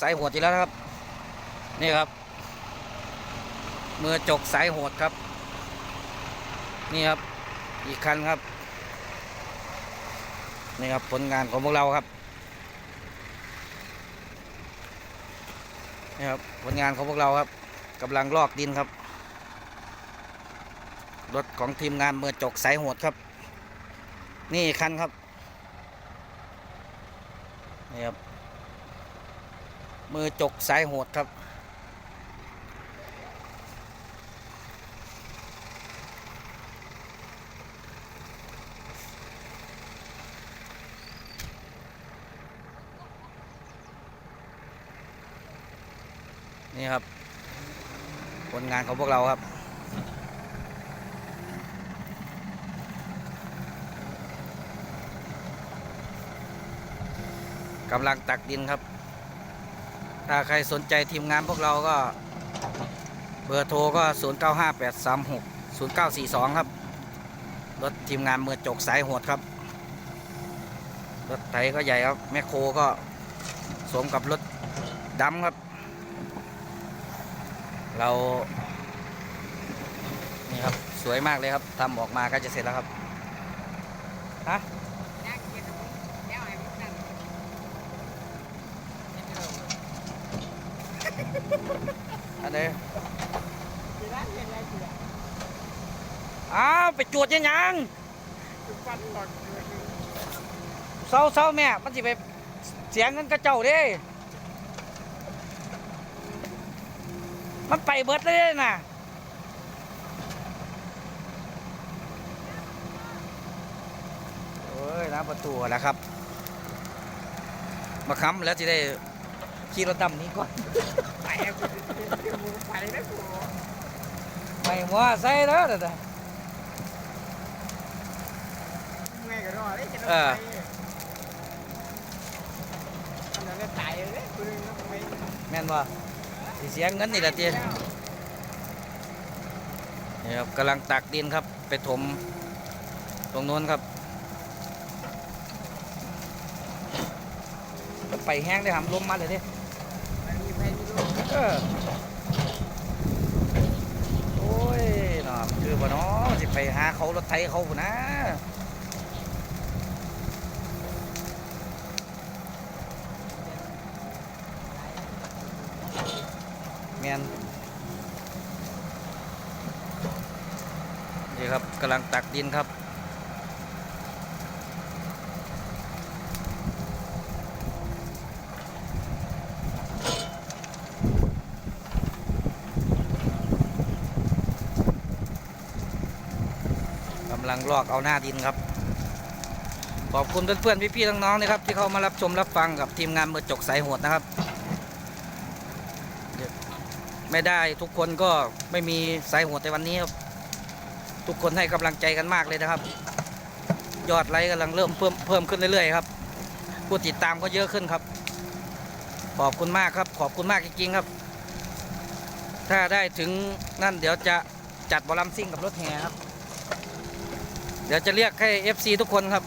สายโหดอีกแล้วครับ นี่ครับ มือจกสายโหดครับ นี่ครับ อีกคันครับ นี่ครับผลงานของพวกเราครับ นี่ครับผลงานของพวกเราครับกำลังลอกดินครับ รถของทีมงานมือจกสายโหดครับ นี่อีกคันครับ นี่ครับ มือจกสายโหดครับนี่ครับ ผลงานของพวกเราครับ กำลังตักดินครับ ถ้าใครสนใจทีมงานพวกเราก็ เบอร์โทรก็ 0 9 5 8 3 6 0 9 4 2 ครับ รถทีมงานมือจกสายโหดครับ รถไถก็ใหญ่ครับแมคโครก็สมกับรถดำครับ เรานี่ครับสวยมากเลยครับทำออกมาก็จะเสร็จแล้วครับฮะ ย่างกินผมเดี๋ยวให้ผมนั่ง อันนี้ที่ร้านเป็นไรเสียอ้าวไปจวดยังยังทุกวันหลอดเลยเศร้าเศร้าแม่ มันสิไปเสียเงินกระเจ้าเด้ มันไปเบิดเลยน่ะโอ้ยน้ำประตูแล้วครับ มาค้ำแล้วจะได้ ขี่รถดำนี้ก่อนไปเอาไปมูไปแล้วกูไม่มัวใส่แล้วเด้อแม่ก็รอเลยจะรอเออไปอันนั้นก็ตายเลยกูเลยต้องไปแม่นบ่สิเสียเงินนี่แหละจีนี่ครับกำลังตักดินครับ ไปถมตรงโน้นครับไปแห้งได้หำลมมาเลยดิไปมีไปมีลูก เออโอ้ยนาะคือบ่เนาะสิไปหาเขารถไถเขาพุ่นนะแม่นนี่ครับกำลังตักดินครับำลังลอกเอาหน้าดินครับ ขอบคุณเพื่อนๆพี่ๆน้องๆนะครับ ที่เข้ามารับชมรับฟังกับทีมงานมือจกสายโหดนะครับ ไม่ได้ทุกคนก็ไม่มีสายโหดในวันนี้ครับทุกคนให้กำลังใจกันมากเลยนะครับ ยอดไลค์กำลังเริ่มเพิ่มเพิ่มขึ้นเรื่อยๆครับผู้ติดตามก็เยอะขึ้นครับ ขอบคุณมากครับ ขอบคุณมากจริงๆครับ ถ้าได้ถึงนั่นเดี๋ยวจะจัดบอลลัมซิ่งกับรถแห่ครับ เดี๋ยวจะเรียกให้ FC ทุกคนครับ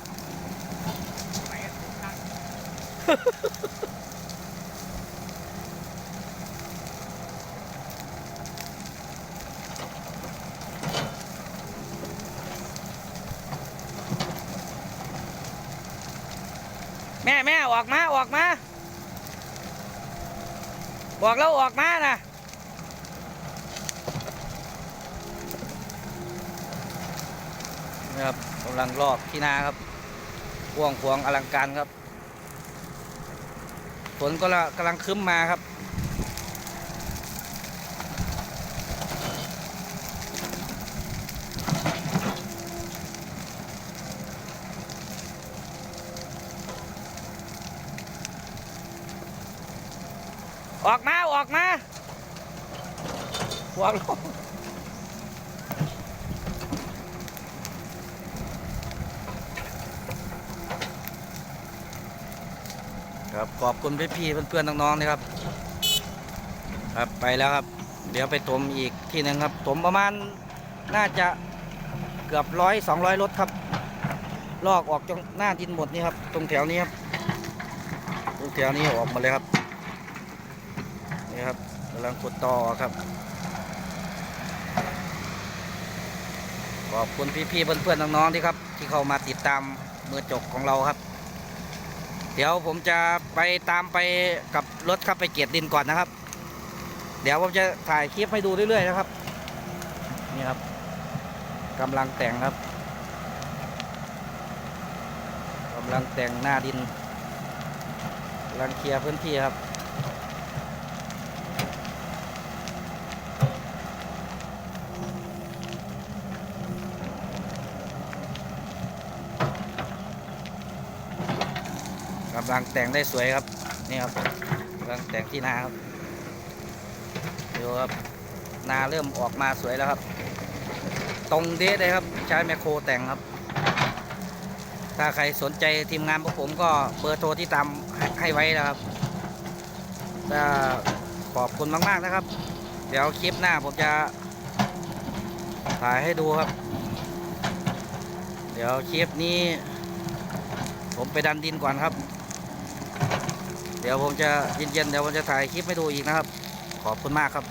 แม่แม่ออกมา ออกมา บอกแล้วออกมานะ ครับกำลังลอกที่นาครับพวงพวงอลังการครับฝนก็กำลังคึ้มมาครับ ออกมา ออกมาพวงลง ครับขอบคุณพี่ๆเพื่อนๆน้องๆนะครับ ครับไปแล้วครับ เดี๋ยวไปถมอีกที่หนึ่งครับถมประมาณน่าจะเกือบร้อยสองร้อยรถครับ ลอกออกจงหน้าดินหมดนี่ครับ ตรงแถวนี้ครับ ตรงแถวนี้ออกมดเลยครับนี่ครับกำลังขุดต่อครับ ขอบคุณพี่ๆเพื่อนๆน้องๆที่ครับ ที่เข้ามาติดตามมือจกของเราครับ เดี๋ยวผมจะไปตามไปกับรถครับไปเกียรดินก่อนนะครับ เดี๋ยวผมจะถ่ายคลิปให้ดูเรื่อยๆนะครับ นี่ครับกำลังแต่งครับกำลังแต่งหน้าดินกำลังเคลียร์พื้นที่ครับ กำลังแต่งได้สวยครับ นี่ครับกำลังแต่งที่นาครับดูครับนาเริ่มออกมาสวยแล้วครับ ตรงเดะเลยครับ ใช้แมคโครแต่งครับ ถ้าใครสนใจทีมงานพวกผมก็เบอร์โทรที่ตามให้ให้ไว้นะครับก็ขอบคุณมาก ๆ นะครับ เดี๋ยวคลิปหน้าผมจะถ่ายให้ดูครับ เดี๋ยวคลิปนี้ ผมไปดันดินก่อนครับ เดี๋ยวผมจะเย็นๆเดี๋ยวผมจะถ่ายคลิปให้ดูอีกนะครับ ขอบคุณมากครับ